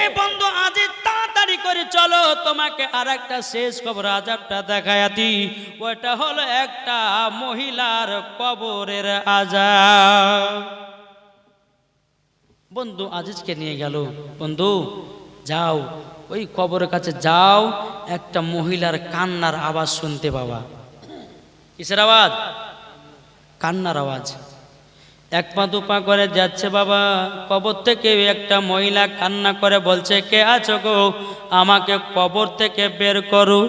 এই বন্ধু, আজ তাড়াতাড়ি করে চলো, তোমাকে আর একটা শেষ খবর আজাবটা দেখায় দি ওটা হলো একটা মহিলার কবরের আজাব বন্ধু, আজিজকে নিয়ে গেল। বন্ধু, যাও, ওই কবরের কাছে যাও, একটা মহিলার কান্নার আওয়াজ শুনতে বাবা কিসের আওয়াজ? কান্নার আওয়াজ। এক পা দু পা করে যাচ্ছে বাবা। কবর থেকে একটা মহিলা কান্না করে বলছে, কে আছো গো? আমাকে কবর থেকে বের করো।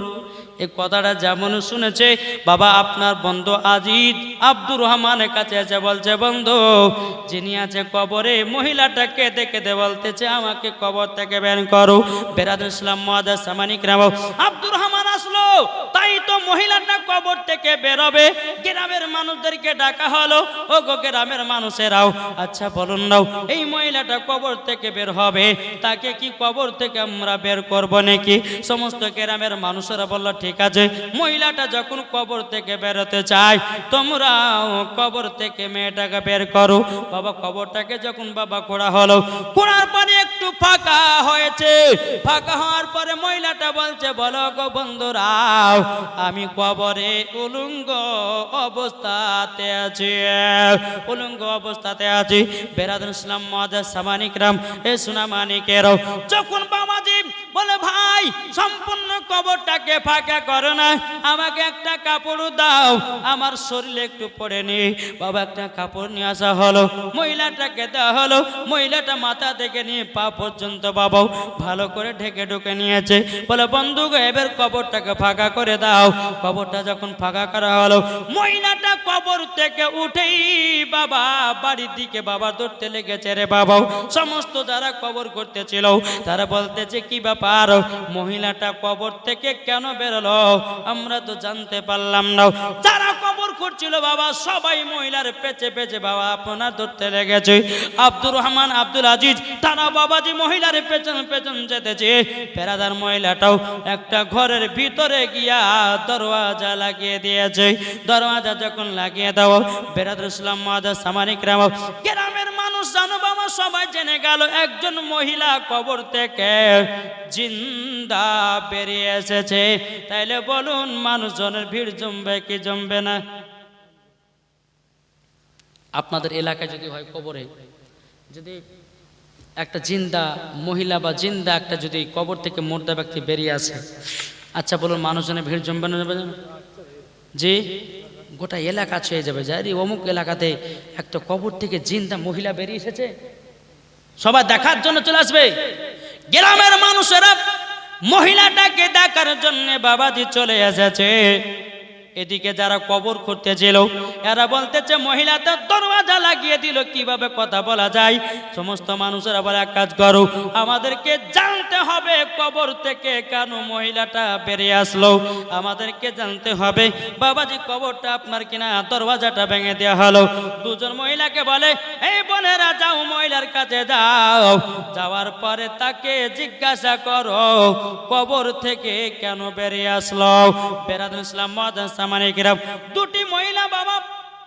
এই কথাটা যেমন শুনেছে, বাবা আপনার বন্ধু আজিদ আব্দুর রহমানের কাছে এসে বলছে, বন্ধু, যিনি আছে কবরে, মহিলাটাকে দেখে দে বলতেছে, আমাকে কবর থেকে বের করো। বেরাদুল ইসলাম মহাদা সামানিক রাম, আব্দুর রহমান আসলো, তাই তো মহিলাটা কবর থেকে বেরোবে। গ্রামের মানুষদেরকে ডাকা হলো ও গো গ্রামের মানুষেরাও। আচ্ছা বলুন নাও এই মহিলাটা কবর থেকে বের হবে, তাকে কি কবর থেকে আমরা বের করব নাকি? সমস্ত গ্রামের মানুষেরা বলল, ঠিক আছে। মহিলাটা যখন কবর থেকে বেরোতে চায়, তোমরাও কবর থেকে মেয়েটাকে বের করো। বাবা কবরটাকে যখন বাবা খোঁড়া হলো, খোঁড়ার পরে একটু ফাঁকা হয়েছে। ফাঁকা হওয়ার পরে মহিলাটা বলছে, বলো গো বন্ধুরাও আমি কবরে উলুঙ্গ অবস্থাতে আছি। উলুঙ্গ অবস্থাতে আছি। বেরাদুল ইসলাম মহাদাস সামানিকরাম, এ সুনামানিকেরও যখন বাবাজি বলে, ভাই, সম্পূর্ণ কবরটাকে ফাঁকা করো না, আমাকে একটা কাপড় দাও, আমার শরীরে একটু পরে নি। বাবা, একটা কাপড় নিয়ে আসা হলো, মহিলাটাকে দেওয়া হলো, মহিলাটা মাথা থেকে নিয়ে পা পর্যন্ত বাবাও ভালো করে ঢেকে ঢুকে নিয়েছে। বলে, বন্ধু এবার কবরটাকে ফাঁকা করে দাও। কবরটা যখন ফাঁকা করা হলো, মহিলাটা কবর থেকে উঠেই বাবা বাড়ির দিকে বাবা ধরতে লেগেছে রে বাবাও। সমস্ত যারা কবর করতেছিল তারা বলতেছে, কি ব্যাপার? মহিলাটা কবর থেকে কেন বেরোলো? আমরা তো জানতে পারলাম না যারা কবর করছিল বাবা, সবাই মহিলার পেছে পেছে বাবা, আপনার ধরতে লেগেছে। আব্দুর রহমান, আব্দুল আজিজ, তারা বাবাজি মহিলার পেছন পেছন যেতেছে। পেরাদার মহিলাটাও একটা ঘরের ভিতরে গিয়া দরওয়াজা লাগিয়ে দিয়েছে। দরওয়াজা যখন লাগিয়ে দাও বেরাদুল ইসলাম মাদা সামানিক রাম গ্রামের মানুষ জানো বাবা, সবাই জেনে গেল, একজন মহিলা কবর থেকে জিন্দা বেরিয়ে এসেছে। তাইলে বলুন, মানুষজনের ভিড় জমবে কি জমবে না? আপনাদের এলাকায় যদি হয় কবরে, যদি একটা জিন্দা মহিলা বা জিন্দা একটা যদি কবর থেকে মোর্দা ব্যক্তি বেরিয়ে আসে আচ্ছা বলুন, মানুষজনের ভিড় জমবে না যে গোটা এলাকা ছুঁয়ে যাবে। যাই অমুক এলাকাতে একটা কবর থেকে জিন্দা মহিলা বেরিয়ে এসেছে। সবাই দেখার জন্য চলে আসবে। গ্রামের মানুষেরা মহিলাটাকে দেখার জন্য বাবাজি চলে এসেছে। এদিকে যারা কবর করতে ছিল এরা বলতেছে মহিলাটা দরওয়াজা লাগিয়ে দিল, কীভাবে কথা বলা যায়? সমস্ত মানুষেরা বলে, এক কাজ করো, আমাদেরকে জানতে হবে কবর থেকে কেন মহিলাটা বেরিয়ে আসলো। আমাদেরকে জানতে হবে, বাবাজি, কবরটা আপনার কিনা? দরওয়াজাটা ভেঙে দেওয়া হলো। দুজন মহিলাকে বলে, এই বোনেরা, যাও মহিলার কাছে যাও। যাওয়ার পরে তাকে জিজ্ঞাসা করো, কবর থেকে কেন বেরিয়ে আসলো? বেরাদুল ইসলাম মহাদান সামানিকেরাম দুটি মহিলা বাবা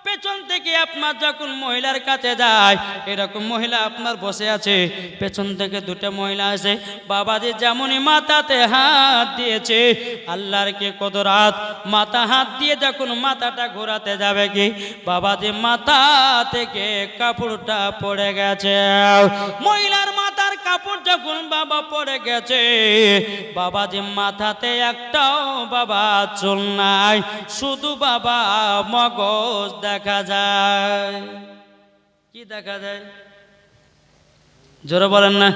পেছন থেকে আপনার যখন মহিলার কাছে যায়, এরকম মহিলা আপনার বসে আছে, পেছন থেকে দুটো মহিলা আছে, বাবাজি যেমনই মাথাতে হাত দিয়েছে, আল্লাহর কে কত রাত মাথা হাত দিয়ে যখন মাথাটা ঘোরাতে যাবে কি, বাবাজি মাথা থেকে কাপড়টা পড়ে গেছে। মহিলার মাথার কাপড় যখন বাবা পড়ে গেছে, বাবাজি মাথাতে একটাও বাবা চুল নাই, শুধু বাবা মগজ দেখা যায়। কি দেখা যায়? জোরে বলেন না।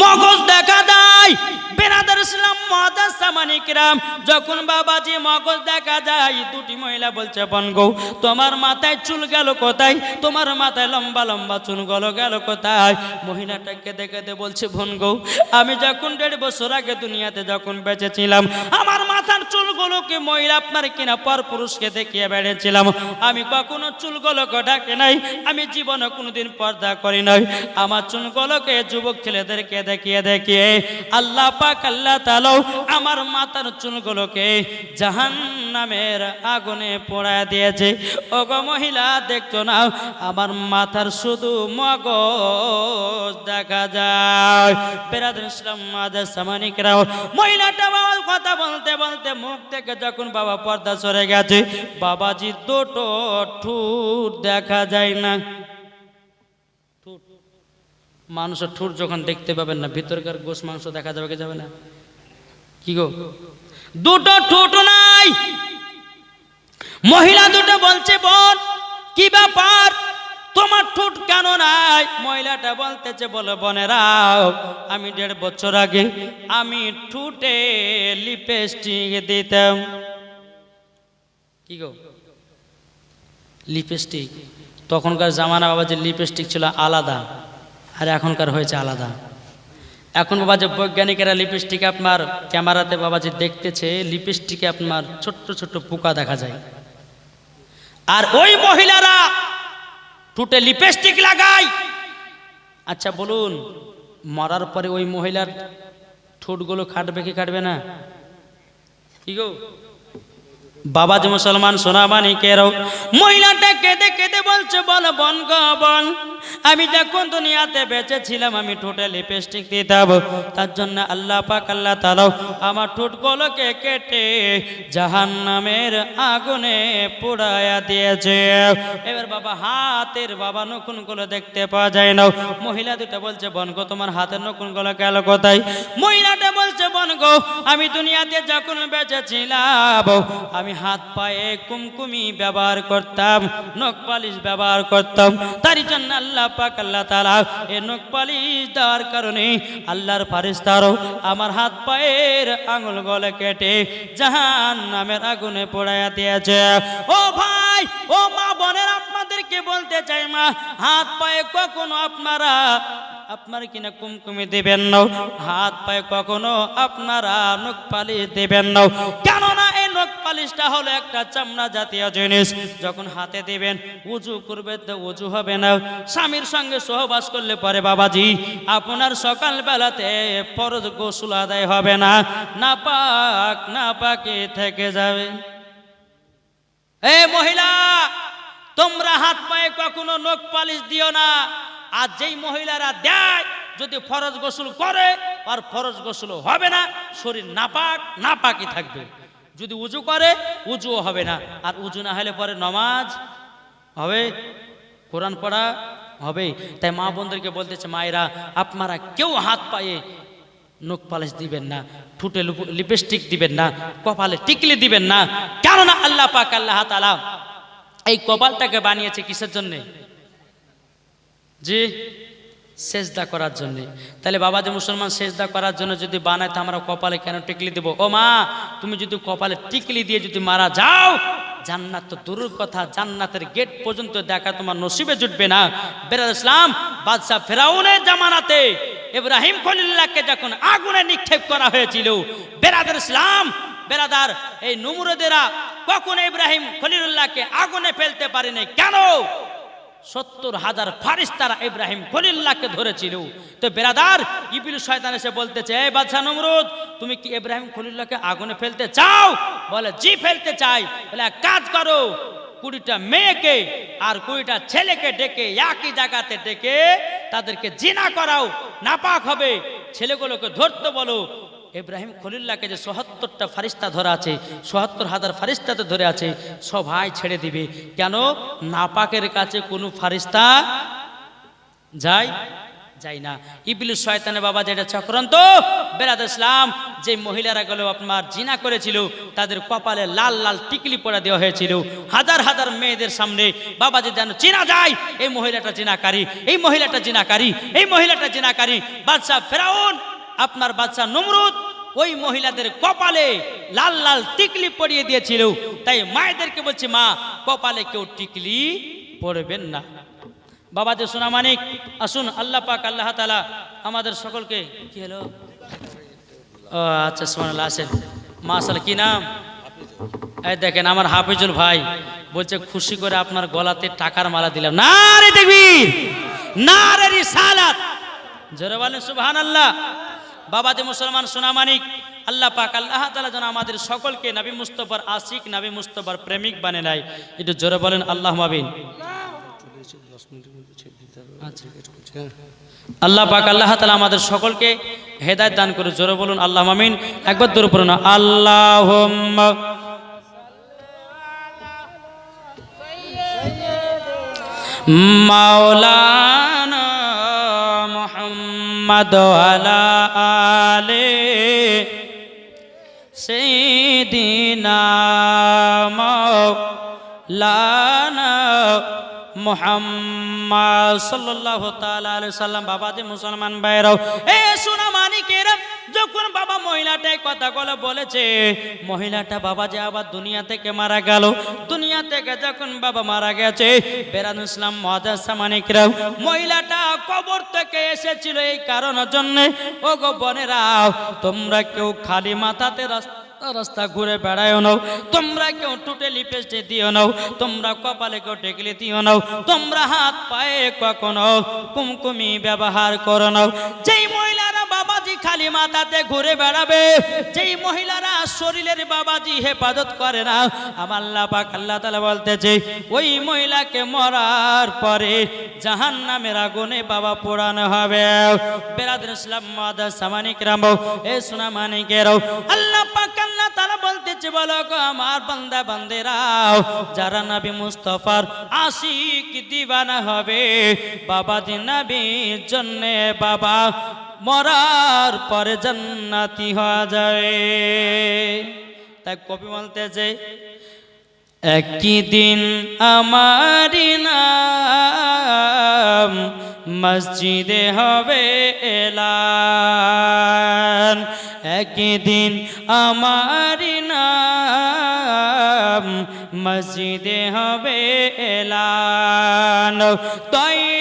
মগজ দেখা যায়। বেনাদার ইসলাম মাদার সামানিকরাম যখন বাবাজি মগজ দেখা যায়, দুটি মহিলা বলছে বনগো তোমার মাথায় চুল গেল কোথায়? তোমার মাথায় লম্বা লম্বা চুল গেল গেল কোথায়? মহিলাটাকে দেখে দে বলছে বনগো আমি যখন দেড় বছর আগে দুনিয়াতে যখন বেঁচেছিলাম আমার মাথার চুল চুলগুলোকে মহিলা আপনার কিনা পর পুরুষকে দেখিয়ে বেড়েছিলাম। আমি কখনো চুলগুলোকে ডাকে নাই, আমি জীবনে কোনোদিন পর্দা করি নাই। আমার চুলগুলোকে যুবক ছেলেদেরকে দেখিয়ে দেখিয়ে আল্লাহ পাক, আল্লাহ তালাও আমার মাথার চুলগুলোকে জাহান নামের আগুনে পোড়া দিয়েছে। ওগো মহিলা, দেখছ না? আমার মাথার শুধু মগজ দেখা যায়। বেরাদ ইসলাম মাদের সামানিকরাও মহিলাটা কথা বলতে বলতে মুখ থেকে যখন বাবা পর্দা সরে গেছে, বাবাজি দুটো ঠুট দেখা যায় না। মানুষের ঠুট যখন দেখতে পাবেন না, ভিতরকার গোশ মাংস দেখা যাবে কি যাবে না? কি গো? দুটো ঠুট নাই। মহিলা দুটো বলছে, বোন, কি ব্যাপার? তোমার ঠোঁট কেন নাই? মহিলাটা বলতেছে, বলে বনেরাও আমি দেড় বছর আগে আমি ঠুটে লিপস্টিক দিতাম। কি গো? লিপস্টিক? তখনকার জামানা বাবা যে লিপস্টিক ছিল আলাদা, আর এখনকার হয়েছে আলাদা। এখন বাবা যে বৈজ্ঞানিকেরা লিপস্টিক আপনার ক্যামেরাতে বাবা যে দেখতেছে, লিপস্টিকে আপনার ছোট্ট ছোট্ট পোকা দেখা যায়। আর ওই মহিলারা ঠোঁটে লিপস্টিক লাগাই। আচ্ছা বলুন, মরার পরে ওই মহিলার ঠোঁটগুলো কাটবে কি কাটবে না? কি গো? বাবা যে মুসলমান, সোনাবানি কেরো। মহিলাটা কেঁদে কেঁদে বলছে, বল বন গো, বন, আমি যখন দুনিয়াতে বেঁচেছিলাম, আমি ঠোঁটে লিপস্টিক দিতাম তার জন্য আল্লাহ পাক, আল্লাহ তালাও আমার ঠোঁটগুলোকে কেটে জাহান নামের আগুনে পোড়ায়া দিয়েছে। এবার বাবা হাতের বাবা নকুনগুলো দেখতে পাওয়া যায় না। মহিলা দুটা বলছে, বন গো, তোমার হাতের নকুনগুলো গেল কোথায়? মহিলাটা বলছে, বন গো, আমি দুনিয়াতে যখন বেঁচেছিলাম, আমি হাত পায়ে কুমকুমি ব্যবহার করতাম, নখ পালিশ ব্যবহার করতাম। তারই জন্য আল্লাহ পাক, আল্লাহ তালা এ নখ পালিশ দেওয়ার কারণে আল্লাহর ফারিস্তারও আমার হাত পায়ের আঙুল গলে কেটে জাহান নামের আগুনে পোড়াইয়া দিয়েছে। ও ভাই, ও মা বোনের, আপনাদেরকে বলতে চাই মা, হাত পায়ে কখনো আপনারা আপনার কিনা কুমকুমি দেবেন না। হাত পায়ে কখনো আপনারা নখ পালিশ দেবেন না। কেননা এই নখ পালিশটা হলো একটা চামড়া জাতীয় জিনিস। যখন হাতে দিবেন, উজু করবে তো উজু হবে না। স্বামীর সঙ্গে সহবাস করলে পরে, বাবাজি, আপনার সকাল বেলাতে ফরজ গোসল আদায় হবে না। না পাক না পাকে থেকে যাবে। এ মহিলা, তোমরা হাত পায়ে কখনো নখ পালিশ দিও না। আর যেই মহিলারা দেয়, যদি ফরজ গোসল করে, আর ফরজ গোসল হবে না, শরীর নাপাক নাপাকই থাকবে। যদি উজু করে, উজুও হবে না। আর উজু না হলে পরে নমাজ হবে, কোরআন পড়া হবে। তাই মা বোনদেরকে বলতেছে, মায়েরা, আপনারা কেউ হাত পায়ে নখ পালিশ দিবেন না ঠুটে লিপস্টিক দিবেন না, কপালে টিকলি দিবেন না। কেননা আল্লাহ পাক আল্লাহ তালা এই কপালটাকে বানিয়েছে কিসের জন্যে? জি, সেজদা করার জন্য। তাহলে বাবা যে মুসলমান সেজদা করার জন্য যদি বানায়, তো আমরা কপালে কেন টিকলি দেবো? ও মা, তুমি যদি কপালে টিকলি দিয়ে যদি মারা যাও, জান্নাত তো দূরের কথা, জান্নাতের গেট পর্যন্ত দেখা তোমার নসিবে জুটবে না। বেরাদ ইসলাম, বাদশাহ ফেরাউনের জামানাতে ইব্রাহিম খলিল্লাহকে যখন আগুনে নিক্ষেপ করা হয়েছিল বেরাদার ইসলাম বেরাদার এই নুমরদেরা কখন ইব্রাহিম খলিলুল্লাহকে আগুনে ফেলতে পারেনি। কেন? সত্তর হাজার ফারিস্তারা ইব্রাহিম খলিল্লাহকে ধরেছিল। তো বেরাদার ইবিল শয়তান এসে বলতেছে এই বাদশাহ নমরুদ, তুমি কি ইব্রাহিম খলিল্লাহকে আগুনে ফেলতে চাও? বলে, জি, ফেলতে চাই। বলে কাজ করো, কুড়িটা মেয়েকে আর কুড়িটা ছেলেকে ডেকে একই জায়গাতে ডেকে তাদেরকে জিনা করাও। নাপাক হবে। ছেলেগুলোকে ধরতে বলো ইব্রাহিম খলিল্লাহকে যে সহাত্তরটা ফারিস্তা ধরা আছে, সহাত্তর হাজার ফারিস্তাতে ধরে আছে সবাই ছেড়ে দিবে। কেন? নাপাকের কাছে কোনো ফারিস্তা যায় যাই না। ইবলিস শয়তানের বাবা যেটা চক্রান্ত বেরাদ ইসলাম যে মহিলারা গেল আপনার জিনা করেছিল, তাদের কপালে লাল লাল টিকলি পড়া দেওয়া হয়েছিল। হাজার হাজার মেয়েদের সামনে বাবা যে যেন চেনা যায়, এই মহিলাটা জিনাকারী, এই মহিলাটা জিনাকারী, এই মহিলাটা জিনাকারী। বাদশাহ ফেরাউন আপনার বাচ্চা নমরুদ ওই মহিলাদের কপালে লাল লাল টিকলি পরিয়ে দিয়েছিল। তাই মায়েদেরকে বলছে, মা, কপালে কেউ টিকলি পড়বেন না। বাবা যে সোনা মানিক, আসুন, আল্লাহ পাক, আল্লাহ তালা আমাদের সকলকে কি হলো? ও আচ্ছা সোনাল আসেন। মা, আসলে কি নাম? এই দেখেন, আমার হাফিজুল ভাই বলছে, খুশি করে আপনার গলাতে টাকার মালা দিলাম। না রে দেখবি না রে রিসালাত। জোরে বলেন সুবহান আল্লাহ বাবাজি মুসলমান সোনামানিক, আল্লাহ পাক, আল্লাহ তালা যেন আমাদের সকলকে নবী মুস্তফার আশিক, নবী মুস্তফার প্রেমিক বানে নেয়। একটু জোরে বলেন আল্লাহ মাবিন আচ্ছা। আল্লাহ পাক, আল্লাহ তালা আমাদের সকলকে হেদায়ত দান করে জোরে বলুন আল্লাহ মামিন একবার দূর পড়ুন আল্লাহ মাওলানা মোহাম্মদ আলা সেদিনা দিন মোহাম্মদ সাল্লাল্লাহু তাআলা সাল্লাম বাবা যে মুসলমান ভাইরাও, এ সোনা মানিকেরা যখন বাবা মহিলাটাই কথাগুলো বলেছে, মহিলাটা বাবা যে আবার দুনিয়া থেকে মারা গেল। দুনিয়া থেকে যখন বাবা মারা গেছে, বেরান ইসলাম মহাদাসা মানিকরাও মহিলাটা কবর থেকে এসেছিল এই কারণের জন্য ও গো বোনেরাও তোমরা কেউ খালি মাথাতে রাস্তা রাস্তা ঘুরে বেড়ায় নাও, তোমরা কেউ টুটে লিপেস্টে দিও নাও, তোমরা কপালে কেউ টেকলে দিও নাও, তোমরা হাত পায়ে কখনো কুমকুমি ব্যবহার করো নাও। যেই মহিলারা মাথাতে ঘুরে বেড়াবে। যেই মহিলারা শরীরের বাবাজি হেফাজত করে না, আমার আল্লাহ পাক আল্লাহ তালা বলতেছে, ওই মহিলাকে মরার পরে জাহান নামের আগুনে বাবা পোড়ানো হবে। ইসলাম সামানিক রাম এ সোনা মানিকেরাও আল্লাহ পাক আল্লাহ তালা বলতেছে, বলো গো আমার বান্দা বান্দেরাও, যারা নবী মুস্তফার আশিক দিবানা হবে বাবা দিন নবীর জন্যে বাবা মরার পরে জান্নাতি হওয়া যাবে তাই কবি বলতেছে, একই দিন আমার মসজিদে হবে এলান। একই দিন আমার মসজিদে হবে এলান। তৈরি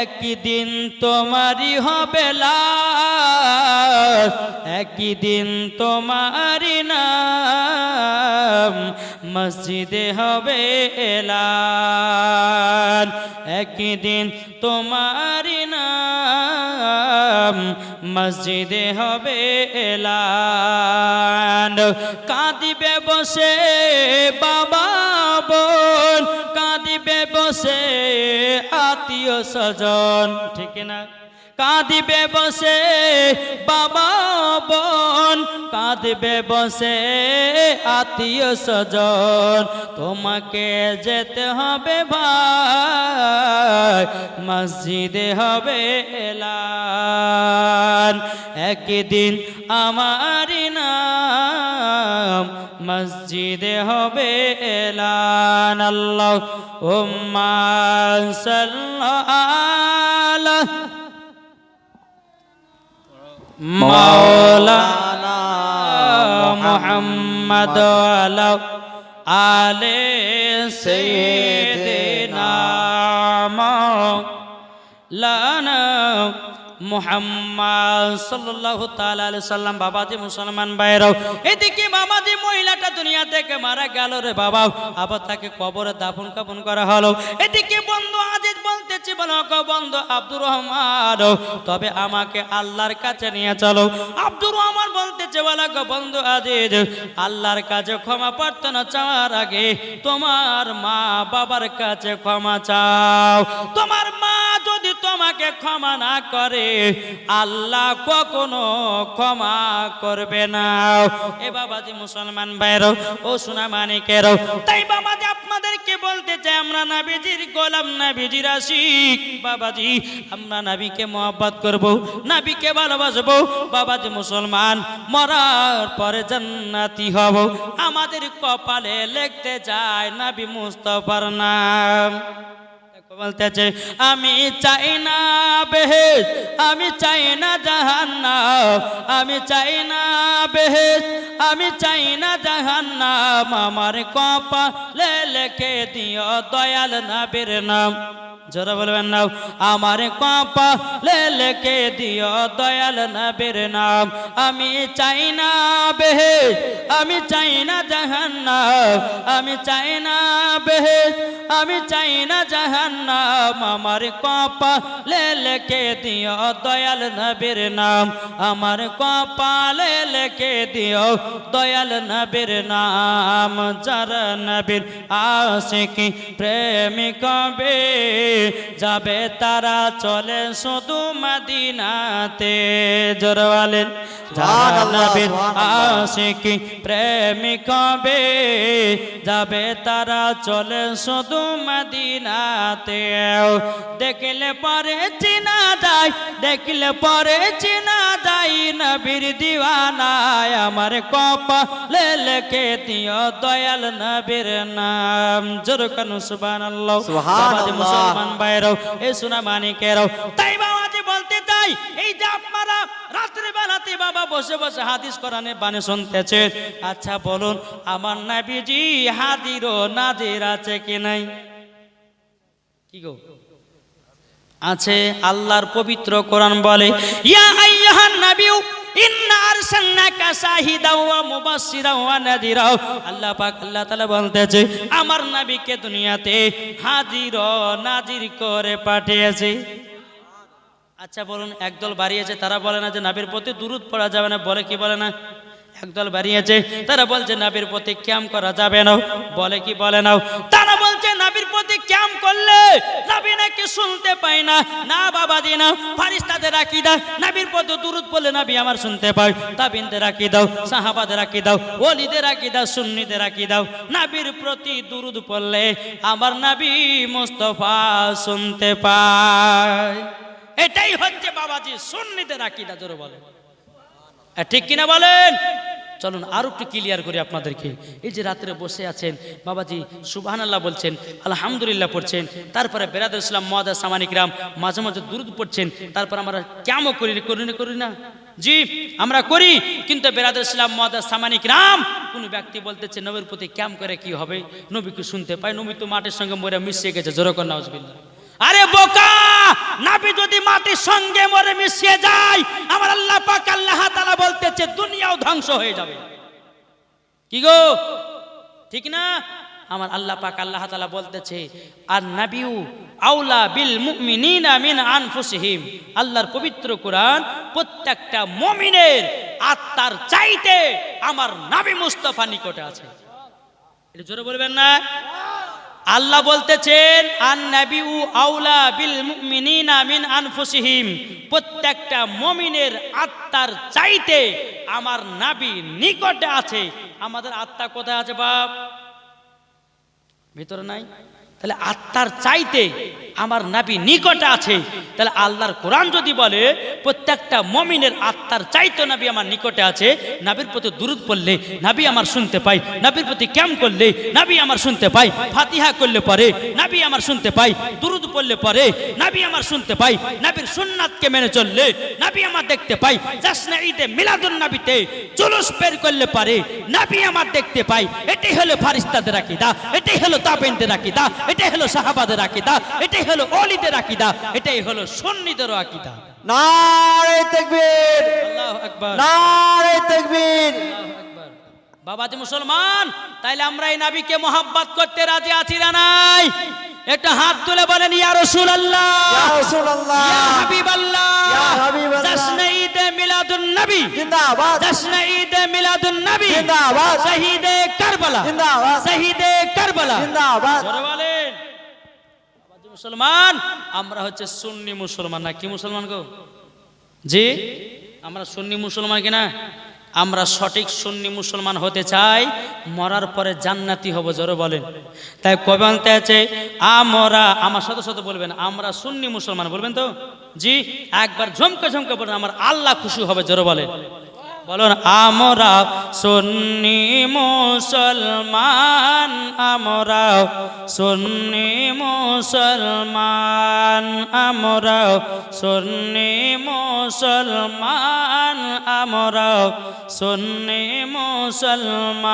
একদিন তোমারই হবে একদিন তোমারই নাম, মসজিদে হবে এলান। একদিন তোমারই নাম, মসজিদে হবে এলান। কাঁদিবে বসে বাবা বোন, কাঁদিবে বসে আত্মীয় স্বজন, ঠিক না? কাঁদিবে বসে বাবা বোন, কাঁদিবে বসে আত্মীয় স্বজন। তোমাকে যেতে হবে ভাই, মসজিদে হবে এলান। একদিন আমার নাম মসজিদে হবে এলান আল্লাহ উম্মা সাল্লাল্লাহ। মাওলানা মুহাম্মদ আলা আলে সাইয়্যিদিনা মুহাম্মদ সাল্লাল্লাহু তাআলা আলাইহি সাল্লাম, বাবাজি মুসলমান ভাইরাও এদিকে বাবাজি মহিলাটা দুনিয়া থেকে মারা গেল রে বাবা। আবার তাকে কবরে দাফন কাফন করা হলো। এদিকে বন্ধু আজিজ বলতেছি, বলো বন্ধু আব্দুর রহমান, তবে আমাকে আল্লাহর কাছে নিয়ে চলো। আব্দুর রহমান বলতেছে, বলো বন্ধু আজিজ, আল্লাহর কাছে ক্ষমা প্রার্থনা চাওয়ার আগে তোমার মা বাবার কাছে ক্ষমা চাও। তোমার মা যদি তোমাকে ক্ষমা না করে আল্লাহ কখনো ক্ষমা করবে না। এ বাবাজি মুসলমান ভাইরো ও সোনা মানিকেরও। তাই বাবাজি আপনাদেরকে বলতে চাই, আমরা নাবিজির গোলাম, নাবিজির আশিক। বাবাজি, আমরা নাবিকে মহব্বত করব, নাবিকে ভালোবাসবো। বাবাজি মুসলমান, মরার পরে জান্নাতি হব। আমাদের কপালে লিখতে যায় নাবি মুস্তফার নাম। বলতেছে, আমি চাই না বেহেজ আমি চাই না জাহান্নাম, আমি চাই না বেহেজ আমি চাই না জাহান্নাম, আমার কপালে লেখে দিও দয়াল নাবির নাম। জোরে বলবেন না আমার কপা লেকে দিও দয়াল নবীর নাম। আমি চাই না বেহে, আমি চাই না জাহান্নাম। আমি চাই না বেহে, আমি চাই না জাহান্নাম। আমার কপা লেকে দিও দয়াল নবীর নাম। আমার কপালে লেখে দিও দয়াল নবীর নাম। যারা নবীর আশিকি প্রেমিক বে যাবে তারা চলে শুধু মদিনাতে। জোরওয়ালেন আশিকি প্রেমিক বে যাবে তারা চলে শুধু মদিনাতে। দেখলে পরে চিনা যায় দেখলে পরে চিনা যায় নবীর দিওয়ানায় আমার কপালে লেখে দিও দয়াল নবীর নাম। জোর কানু সুবহানাল্লাহ? সুবহানাল্লাহ। মুসলমান ভাইরাও এ সোনা মানিকেরাও তাই বাবাজি বলতে চাই, এই যে আপনারা রাত্রি বেলাতে বাবা বসে বসে হাদিস কোরআনে বানে শুনতেছে আচ্ছা বলুন, আমার নবীজি হাদির ও নাজির আছে কি নাই? কি গো? আছে, আল্লাহর পবিত্র কোরআন বলে, ইয়া আইয়ুহান নাবিয়্যু, ইন্না আমার নবীকে দুনিয়াতে হাজির নাজির করে পাঠিয়েছে। আচ্ছা বলুন, একদল বাড়িয়েছে, তারা বলে না যে নাবির প্রতি দুরুদ পড়া যাবে না, বলে কি বলে না? একদল বাড়িয়েছে, তারা বলছে, নাবির প্রতি ক্যাম করা যাবে না, বলে কি বলে না? তারা বলছে প্রতি ক্যাম করলে নাবি নাকি শুনতে পাই না। না বাবা দি না। ফারিস্তাদের রাখি দাও নাবির প্রতি দুরুদ পড়লে নাবি আমার শুনতে পাই তাবিনদের রাখি দাও সাহাবাদের রাখি দাও ওলিদের রাখি দাও সুন্নিদের রাখি দাও নাবির প্রতি দুরুদ পড়লে আমার নাবি মোস্তফা শুনতে পায়। এটাই হচ্ছে বাবাজি সুন্নিতে রাকিদা জোরে বলে ঠিক কিনা বলেন? চলুন আরও একটু ক্লিয়ার করি আপনাদেরকে। এই যে রাত্রে বসে আছেন, বাবাজি সুবাহান আল্লাহ বলছেন, আলহামদুলিল্লাহ পড়ছেন, তারপরে বেরাদ ইসলাম মহাদা সামানিকরাম মাঝে মাঝে দুরুদ পড়ছেন, তারপর আমরা কেমন করি করি না করি না। জি, আমরা করি, কিন্তু বেরাদ ইসলাম মহাদা সামানিক রাম কোন ব্যক্তি বলতেছে, নবীর প্রতি ক্যাম করে কি হবে? নবীকে শুনতে পায়, নবী তো মাঠের সঙ্গে মরে মিশিয়ে গেছে জোরকর নওয়াজবিল্লাহ আরে বোকা, নাবি যদি মাটির সঙ্গে মরে মিশিয়ে যায়, আমার আল্লাহ পাক আল্লাহ তাআলা বলতেছে, দুনিয়াও ধ্বংস হয়ে যাবে। কি গো? ঠিক না? আমার আল্লাহ পাক আল্লাহ তাআলা বলতেছে আর নাবিউ আউলা বিল মুমিনিনা মিন আনফুসিহিম। আল্লাহর পবিত্র কোরআন প্রত্যেকটা মুমিনের আত্মার চাইতে আমার নাবি মুস্তাফা নিকটে আছে। এটা জোরে বলবেন না? আল্লাহ বলতেছেন আন নাবিউ আউলা বিল মুমিনিনা মিন আনফুসিহিম। প্রত্যেকটা মমিনের আত্মার চাইতে আমার নাবি নিকটে আছে। আমাদের আত্মা কোথায় আছে বাপ? ভিতরে নাই? তাহলে আত্মার চাইতে আমার নাবি নিকটে আছে। তাহলে আল্লাহর কোরআন যদি বলে, প্রত্যেকটা মমিনের আত্মার চাইতে নাবি আমার নিকটে আছে, নাবির প্রতি দুরুদ পড়লে নাবি আমার শুনতে পাই নাবির প্রতি ক্যাম করলে নাবি আমার শুনতে পাই ফাতিহা করলে পরে নাবি আমার শুনতে পাই দুরুদ পড়লে পরে নাবি আমার শুনতে পাই নাবির সুন্নাতকে মেনে চললে নাবি আমার দেখতে পাই জাসনা ঈদে মিলাদুন নাবিতে জুলুস বের করলে পারে নাবি আমার দেখতে পাই এটাই হলো ফারিস্তাদের আকিদা, এটাই হলো তাবেনদের আকিদা এটাই হলো সাহাবাদের আকিদা এটাই হলো অলিদের আকিদা এটাই হলো সন্নিদের আকিদা। নারে তাকবীর আল্লাহু আকবার। নারে তাকবীর। বাবাজি মুসলমান তাইলে আমরা এই নাবিকে মোহাব্বত করতে রাজি আছি না নাই? একটা হাত তুলে বলেন ইয়া রাসূলুল্লাহ। ইয়া রাসূলুল্লাহ। ইয়া হাবিবাল্লাহ। ইয়া হাবিবাল্লাহ। জাসনে ঈদে মিলাদুন নবী জিন্দাবাদ। জশ্ন ঈদ মিলাদুন নবী জিন্দাবাদ। শহীদে কারবালা। জিন্দাবাদ। শহীদে কারবালা। জিন্দাবাদ। বলেন। মুসলমান আমরা হচ্ছে সুন্নি মুসলমান। না কি মুসলমান গো? জি? আমরা সুন্নি মুসলমান কিনা? আমরা সঠিক সুন্নি মুসলমান হতে চাই, মরার পরে জান্নাতি হব, জোরে বলেন। তাই কবে আনতে আছে? আমরা, আমার শত শত বলবেন, আমরা সুন্নি মুসলমান, বলবেন তো? জি, একবার ঝমকে ঝমকে বলবেন, আমার আল্লাহ খুশি হবে, জোরে বলেন। বলুন আমরা সুন্নি মুসলমান আমরা সুন্নি মুসলমান আমরা সুন্নি মুসলমান আমরা সুন্নি মুসলমান।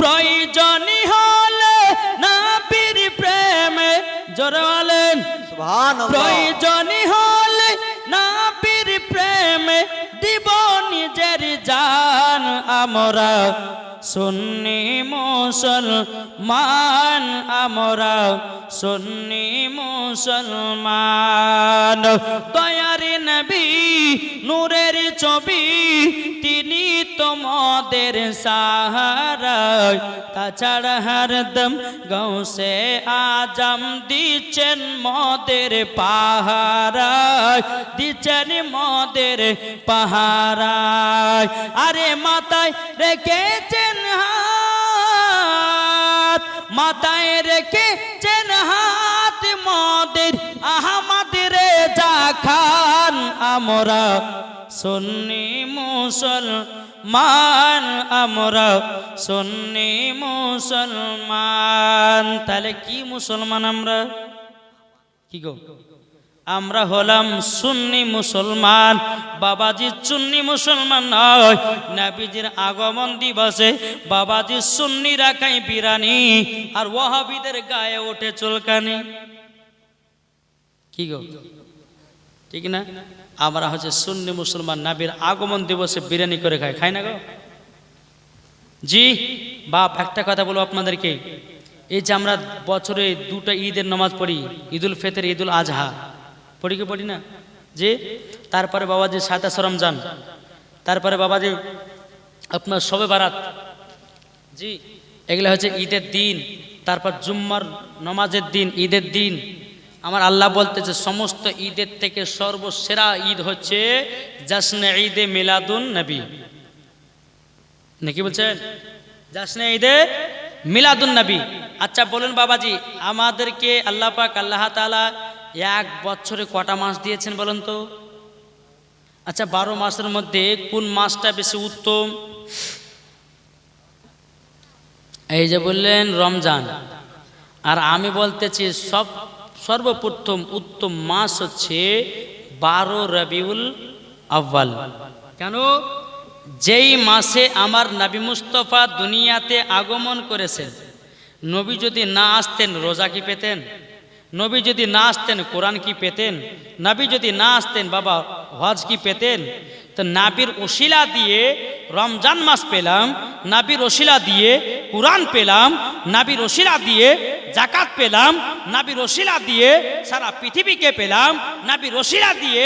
প্রয়োজনী হলে নাবির প্রেমে সুবহানাল্লাহ। প্রয়োজনই হলে নাবির প্রেমে দিব নিজের জান। আমরা সুন্নি মুসলমান আমরা সুন্নি মুসলমান। দয়ারি নবী নূরের ছবি তিনি তোমাদের সাহারা তাছাড়া হরদম গৌসে আজম দিচ্ছেন মদের পাহারায়। দিচ্ছেন মদের পাহারায়। আরে মাথায় রেখেছেন হাত, মাথায় রেখেছেন হাত মদের আহমদের যা খান। আমরা সুন্নি মুসলমান, আমরা সুন্নি মুসলমান। তাহলে কি মুসলমান আমরা? কি গো? আমরা হলাম সুন্নি মুসলমান। বাবাজি সুন্নি মুসলমান নয়। নাবিজির আগমন দিবসে বাবাজি সুন্নি রাখাই বিরানি, আর ওয়াহাবিদের গায়ে ওঠে চুলকানি। কি গো? ঠিক না? আমরা হচ্ছে সুন্নি মুসলমান নাবির আগমন দিবসে বিরিয়ানি করে খাই। খাই না গো? জি, বাপ, একটা কথা বলব আপনাদেরকে। এই যে আমরা বছরে দুটো ঈদের নামাজ পড়ি, ঈদুল ফেতের, ঈদুল আজহা। পড়ি কি পড়ি না? যে তারপরে বাবা যে সাতা সরমজান তারপরে বাবা যে আপনার সবে বারাত। জি, এগুলো হচ্ছে ঈদের দিন। তারপর জুম্মার নমাজের দিন, ঈদের দিন। আমার আল্লাহ বলতেছে, সমস্ত ঈদের থেকে সর্বসেরা ঈদ হচ্ছে জাসনে ঈদে মিলাদুন নবী। নাকি বলছেন? জাসনে ঈদে মিলাদুন নবী। আচ্ছা বলুন বাবাজি, আমাদেরকে আল্লাহ পাক, আল্লাহ তাআলা এক বছরে কটা মাস দিয়েছেন বলুন তো? আচ্ছা বারো মাসের মধ্যে কোন মাসটা বেশি উত্তম? এই যে বললেন রমজান। আর আমি বলতেছি, সব সর্বপ্রথম উত্তম মাস হচ্ছে বারো রবিউল আব্বাল কেন? যেই মাসে আমার নবী মুস্তফা দুনিয়াতে আগমন করেছেন, নবী যদি না আসতেন রোজা কি পেতেন? নবী যদি না আসতেন কোরআন কি পেতেন? নবী যদি না আসতেন বাবা হজ কি পেতেন? তো নাবির ওশিলা দিয়ে রমজান মাস পেলাম, নাবির ওশিলা দিয়ে কোরআন পেলাম, নাবির ওশিলা দিয়ে জাকাত পেলাম, নাবির ওশিলা দিয়ে সারা পৃথিবীকে পেলাম, নাবির ওশিলা দিয়ে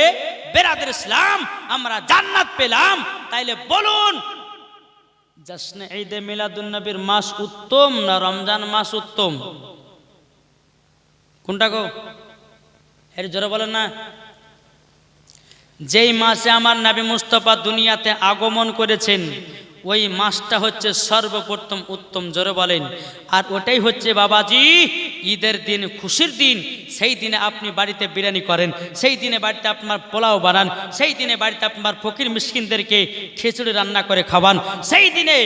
বেরাদের ইসলাম, আমরা জান্নাত পেলাম। তাইলে বলুন জাসনে ঈদে মিলাদুন নবীর মাস উত্তম না রমজান মাস উত্তম? কোনটা গো? এর জোরে বলেন না। যেই মাসে আমার নবী মুস্তফা দুনিয়াতে আগমন করেছেন, ওই মাসটা হচ্ছে সর্বপ্রথম উত্তম জোরে বলেন। আর ওটাই হচ্ছে বাবাজি, ঈদের দিন খুশির দিন, সেই দিনে আপনি বাড়িতে বিরিয়ানি করেন, সেই দিনে বাড়িতে আপনার পোলাও বানান, সেই দিনে বাড়িতে আপনার ফকির মিসকিনদেরকে খিচুড়ি রান্না করে খাওয়ান, সেই দিনে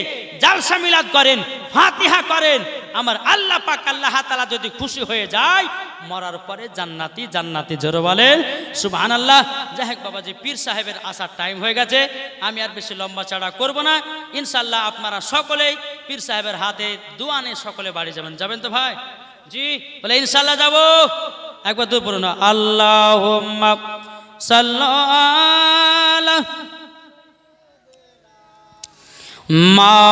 জালসা মিলাদ করেন, ফাতিহা করেন আমার আল্লাহ পাক আল্লাহ তালা যদি খুশি হয়ে যায়, মরার পরে জান্নাতি জান্নাতি জোরে বলেন সুবহান আল্লাহ যাহেক বাবাজি, পীর সাহেবের আসার টাইম হয়ে গেছে, আমি আর বেশি লম্বা চড়া করব না। ইনশাল্লাহ আপনারা সকলেই পীর সাহেবের হাতে দুয়ানে সকলে বাড়ি যাবেন। যাবেন তো ভাই? জি, বলে ইনশাল্লাহ যাব। একবার দু পড়ুন আল্লাহ সাল্লাহ মা